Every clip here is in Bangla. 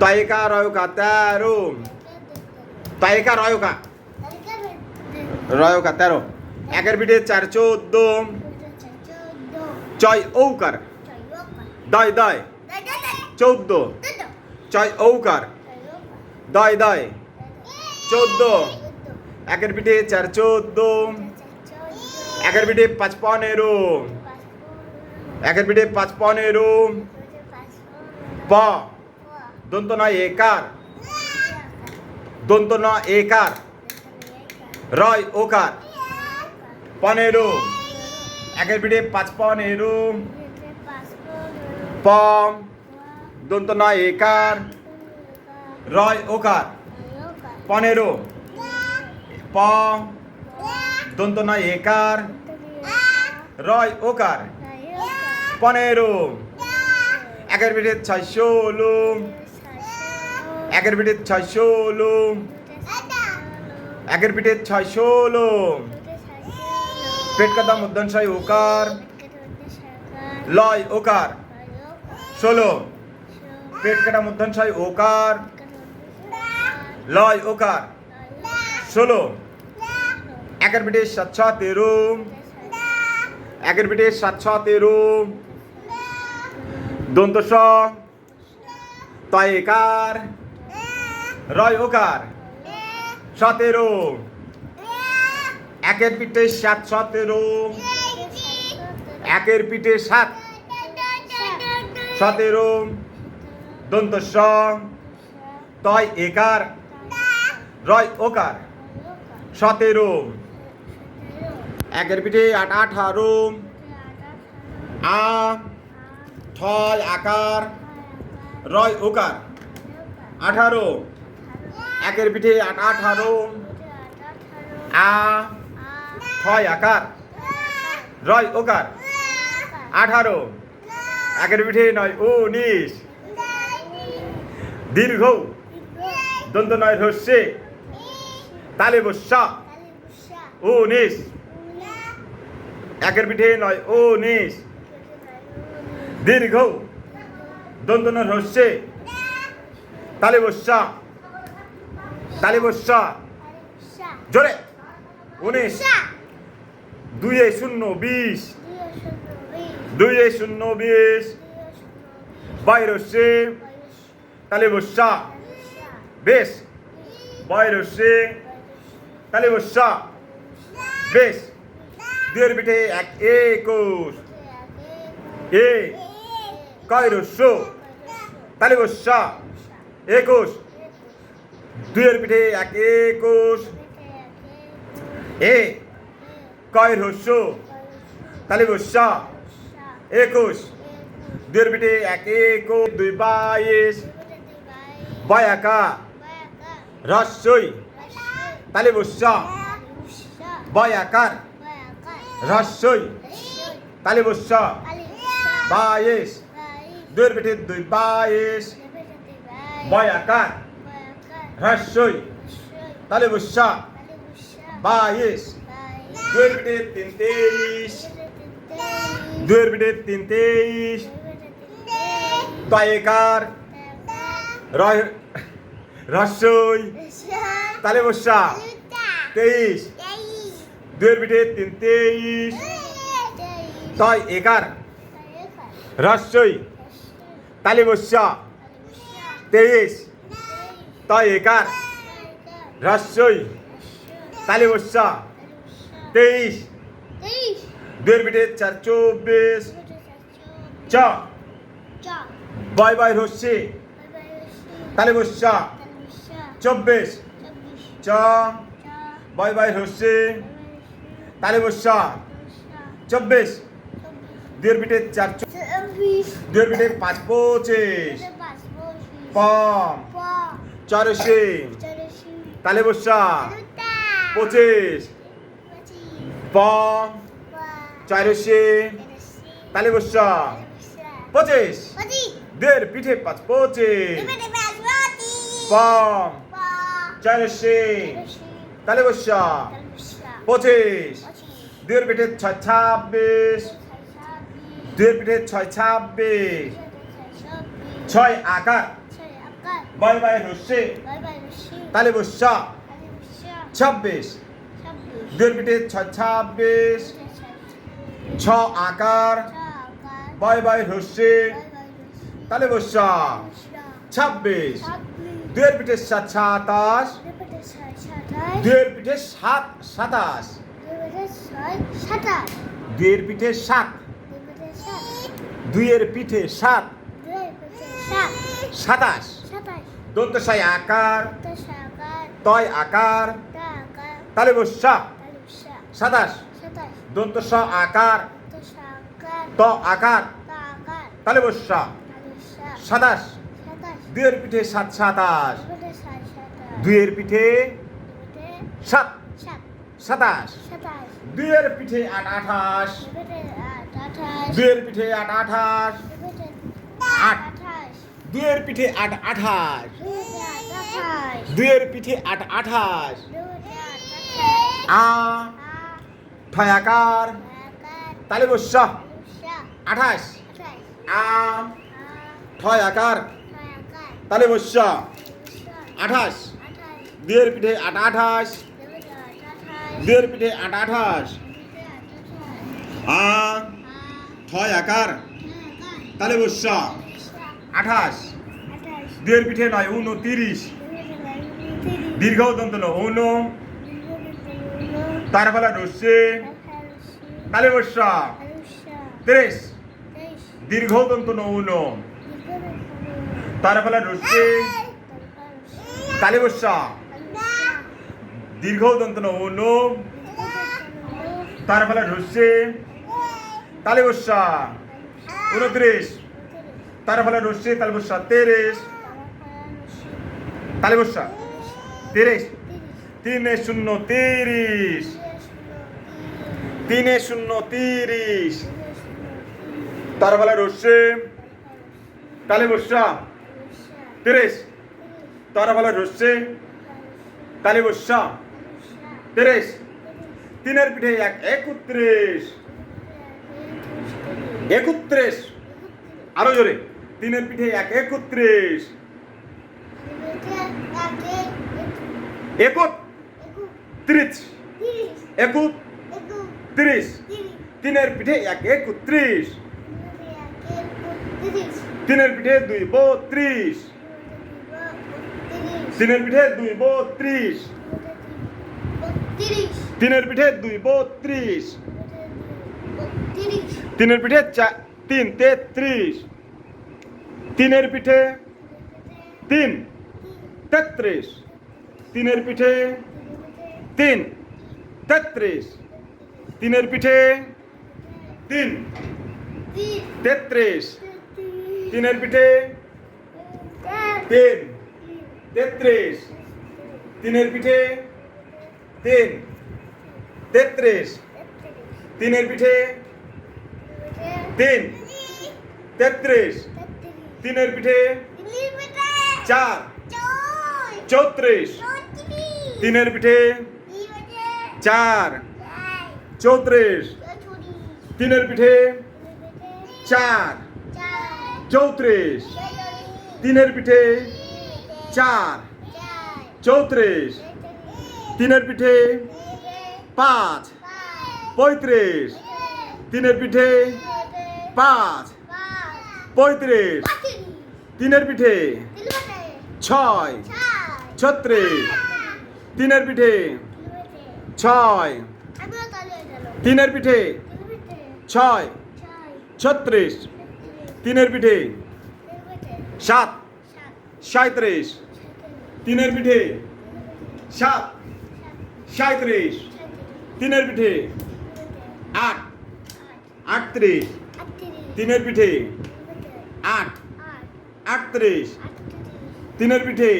তয়কা রয়কা তেরো তয়কা রয়কা রয়কা তেরো একের পিঠে চার চোদ্দ চয় ঔকার দয় দয় চৌদ্দ চয় ঔকার দয় দয় চৌদ্দ একের পিঠে চার চোদ্দ একের পিঠে পাঁচ পনেরো একের পিঠে পাঁচ পনেরো প দন্ত নয় একার। দন্ত ন একার। রয় ওকার। পনেরো। একের পিঠে পাঁচ পনেরো। প। দন্ত নয় একার। রয় ওকার। পনেরো। প। দন্ত নয় একার। রয় ওকার। পনেরো। একের পিঠে ছয় ষোলো একের পিঠে ছয় ষোলো একের পিঠে ছয় ষোলো পেট কথা মধ্যাংশয় ওকার। লয় ওকার। ষোলো। পেট কাটা মধ্যাংশয় ওকার। লয় ওকার। ষোলো। একের পিঠে সাত ছ তেরো। একের পিঠে সাত ছ তেরো। দন্ত স। তয় একার। রয় ওকার। সতেরো। একের পিঠে সাত, সতেরো। একের পিঠে সাত, সতেরো। দন্ত স তয় একার। রয় ওকার। সতেরো। একের পিঠে আট, আঠারো। আ ঠয় আকার। রয় ওকার। আঠারো। একের পিঠে আট আঠারো আ ঠয় আকার। রয় ওকার। আঠারো একের পিঠে নয় ও উনিশ। দীর্ঘ। দন্ত নয় হস্যে তালে বসা উনিশ। একের পিঠে নয় ও উনিশ। দীর্ঘ। দন্ত নয় হস্যে তালে বসা তালে বসা জোরে। উনিশ। দুইয়ে শূন্য বিশ। দুইয়ে শূন্য বিশ। বাইরসে তালে বসা বেশ। বাইরসে তালে বসা বেশ। দুয়ের পিঠে এক একুশ। এ। কয়রস্য তালে বসা একুশ। দুয়ের পিঠে এক একুশ এ কয়ের হস্য তালে বসা একুশ দুয়ের পিঠে এক একুশ দুই বাইশ। বয়াকা রস্যই তালে বসা বয়াকার রস্যই তালে বসা বাইশ। দুয়ের পিঠে দুই বাইশ। বয়াকার রস্যই তালে বসা বাইশ। দুয়ের পিঠে তিন তেইশ। দুয়ের পিঠে তিন তেইশ। তয়েকার। রয় রস্যই তালে বসা তেইশ। দুয়ের পিঠে তিন তেইশ। তয় একার রস্যই তালে বসা তেইশ। তয় একার রস্যই তালে বসা তেইশ। দুয়ের পিঠে চার চব্বিশ। চ। বয় বয় হচ্ছে তালে বসা চব্বিশ। চ। বয় বয় হচ্ছে তালে বসা চব্বিশ। দুয়ের পিঠে চার চৌ- দুয়ের পিঠে পাঁচ পঁচিশ। পম। চারশে। তালে বসা। পঁচিশ। পম চারশে। তালে বসা। পঁচিশ। দুয়ের পিঠে পাঁচ, পঁচিশ। পম চারশে। তালে বসা। পঁচিশ। দুয়ের পিঠে ছয়, ছাব্বিশ। দুয়ের পিঠে ছয়, ছাব্বিশ। ছয়, আকার। বাই বাই হচ্ছে তালে বসা। ছাব্বিশ। দুয়ের পিঠে ছাব্বিশ। ছ আকার। বাই বাই হচ্ছে তালে বসা। ছাব্বিশ। দুয়ের পিঠে সাত সাতাশ। দুয়ের পিঠে সাত সাতাশ। দুয়ের পিঠে সাত। দুইয়ের পিঠে সাত। সাতাশ। দন্তসাই আকার তয় আকার তালে বসা সাতাশ। দন্ত স আকার ত আকার তালে বসা সাতাশ। দুয়ের পিঠে সাত সাতাশ। দুয়ের পিঠে সাত সাতাশ। দুয়ের পিঠে আট আঠাশ। দুইয়ের পিঠে আট আঠাশ। আট দুইয়ের পিঠে আট আঠাশ। দুয়ের পিঠে আট আঠাশ। আ, ঠয় আকার। তালে বসা আঠাশ। আ, ঠয় আকার। তালে বসা আঠাশ। দুইয়ের পিঠে আট আঠাশ। দুইয়ের পিঠে আট আঠাশ। আ, ঠয় আকার। তালে বসা আঠাশ। দুইয়ের পিঠে নয় উনতিরিশ দীর্ঘ দন্ত উন। তার ফলা রস্যে তালে বসা তিরিশ দীর্ঘ দন্ত উন। তার ফলা রস্যে তালে বসা দীর্ঘ দন্ত উন। তার ফলা রস্যে তালে বসা উনত্রিশ। তার ফলে রশ্মি, তালে বসা, তিরিশ। তালে বসা, তিরিশ। তিনে শূন্য তিরিশ। তিনে শূন্য তিরিশ। তার ফলে রশ্মি, তালে বসা, তিরিশ। তার ফলে রশ্মি, তালে বসা, তিরিশ। তিনের পিঠে এক, একত্রিশ। একত্রিশ। আরও জোরে। তিনের পিঠে এক একত্রিশ। একত্রিশ একত্রিশ তিনের পিঠে এক একত্রিশ। তিনের পিঠে দুই বত্রিশ। তিনের পিঠে দুই বত্রিশ। তিনের পিঠে দুই বত্রিশ। তিনের পিঠে তিন তেত্রিশ। তিনের পিঠে তিন। তেত্রিশ। তিনের পিঠে তিন। তেত্রিশ। তিনের পিঠে তিন। তেত্রিশ। তিনের পিঠে তিন। তেত্রিশ। তিনের পিঠে তিন। তেত্রিশ। তিনের পিঠে তিন। তেত্রিশ। তিনের পিঠে চার চৌত্রিশ তিনের পিঠে চার চৌত্রিশ। তিনের পিঠে চার চৌত্রিশ। তিনের পিঠে চার চৌত্রিশ। তিনের পিঠে পাঁচ পঁয়ত্রিশ। তিনের পিঠে পাঁচ পঁয়ত্রিশ। তিনের পিঠে ছয়। ছত্রিশ। তিনের পিঠে ছয়। তিনের পিঠে ছয়। ছত্রিশ। তিনের পিঠে সাত। সাঁত্রিশ তিনের পিঠে সাত। সাঁত্রিশ তিনের পিঠে আট। আটত্রিশ। তিনের পিঠে আট। আটত্রিশ তিনের পিঠে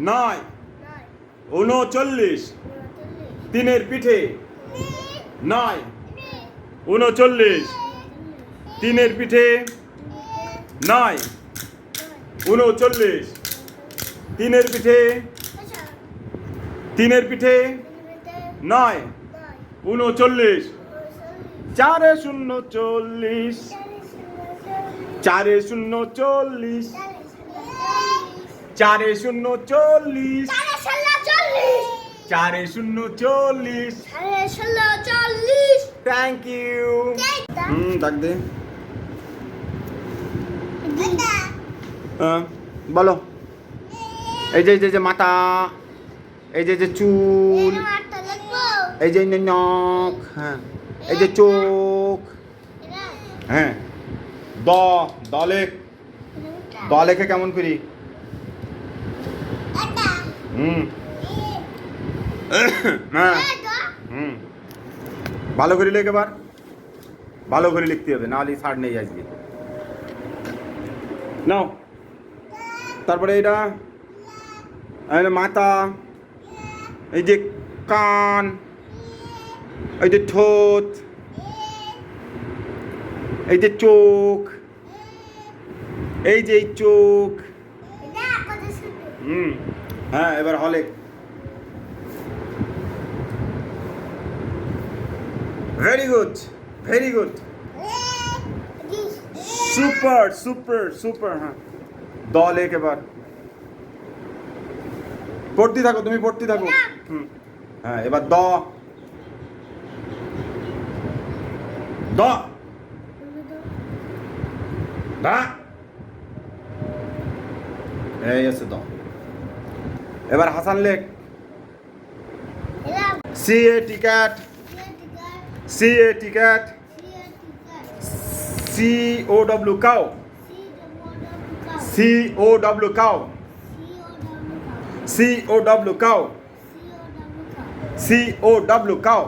নয়। উনচল্লিশ। তিনের পিঠে নয়। উনচল্লিশ। তিনের পিঠে নয়। উনচল্লিশ। তিনের পিঠে তিনের পিঠে নয়। উনচল্লিশ। চারে শূন্য চল্লিশ। চারে শূন্য চল্লিশ। চারে শূন্য চল্লিশ। চারে শূন্য চল্লিশ। থ্যাংক ইউ হুম ডাক দে। হ্যাঁ, বলো। এই যে এই যে যে মাথা এই যে যে চুল এই যে নখ হ্যাঁ এই যে চোখ হ্যাঁ। দ দলে দ লেখে কেমন করি? হুম। হ্যাঁ। হুম। ভালো করে লেখ এবার। ভালো করে লিখতে হবে নাহলে ছাড় নেই আজকে। নাও। তারপরে এটা মাথা। এই যে কান। এই যে ঠোঁট। এই যে চোখ। এই যে এই চোখ। হুম। হ্যাঁ এবার হলে। Very good very good super super super হ্যাঁ। দল এক এবার পড়তে থাকো তুমি পড়তে থাকো। হুম। হ্যাঁ এবার দ। দ। দা। এই আছে দ এবার হাসান লেখ। C A ticket. C A ticket. C O W cow C O W cow C O W cow C O W cow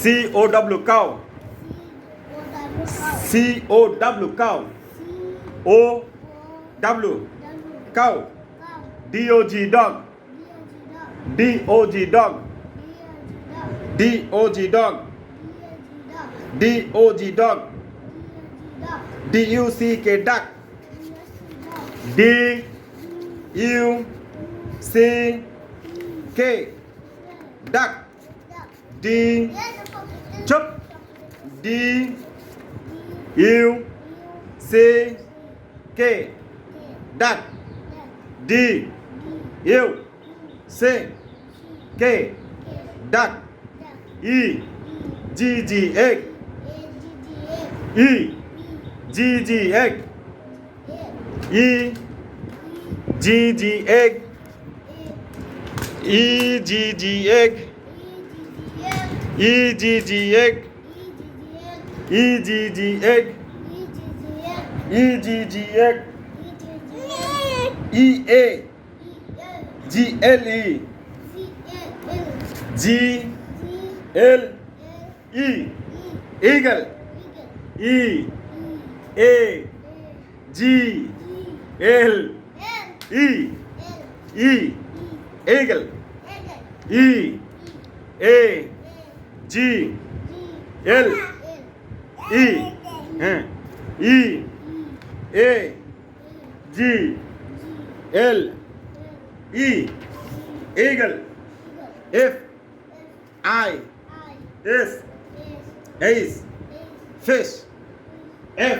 C O W cow C O W cow O W cow D O G dog D O G dog D O G dog D O G dog D U C K duck D U C K duck D চুপ D U C K duck, D, U, C, K, duck, E, G, G, egg, E, G, G, egg, E, G, G, egg, E, G, G, egg, E, G, G, egg, E, G, G, egg, E, G, G, egg, E A. G L E. G L E. Eagle. E A G L E. E Eagle. E A G L E. E A G. L E eagle F I S H fish F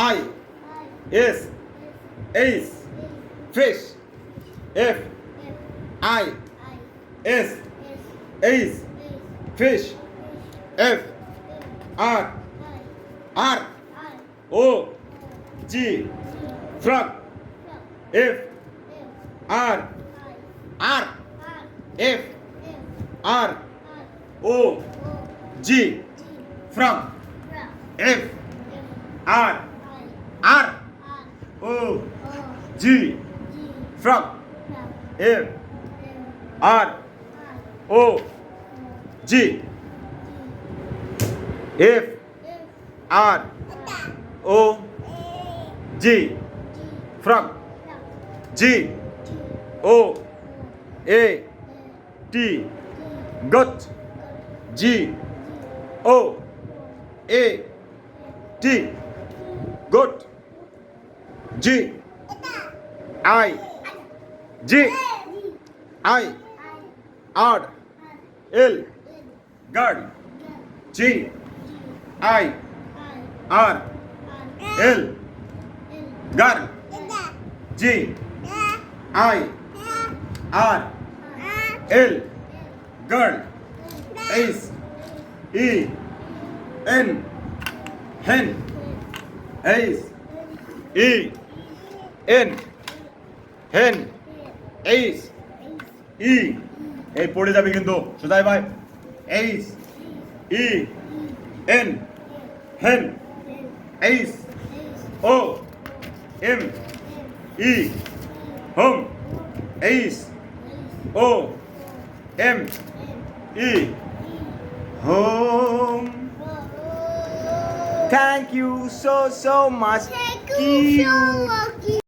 I S H fish F I S H fish F R R O G frog F. R. R. F. R. O. G. From. F. R. R. O. G. From. F. R. O. G. F. R. O. G. From. G O A T goat G O A T गुट जी आई जी आई आर एल गढ़ जी I R L girl G I R L girl H E N hen H E N hen H E এই পড়ে যাবে কিন্তু সুদাই ভাই H E N hen H O M E Home H O M E home thank you so so much Thank you so much.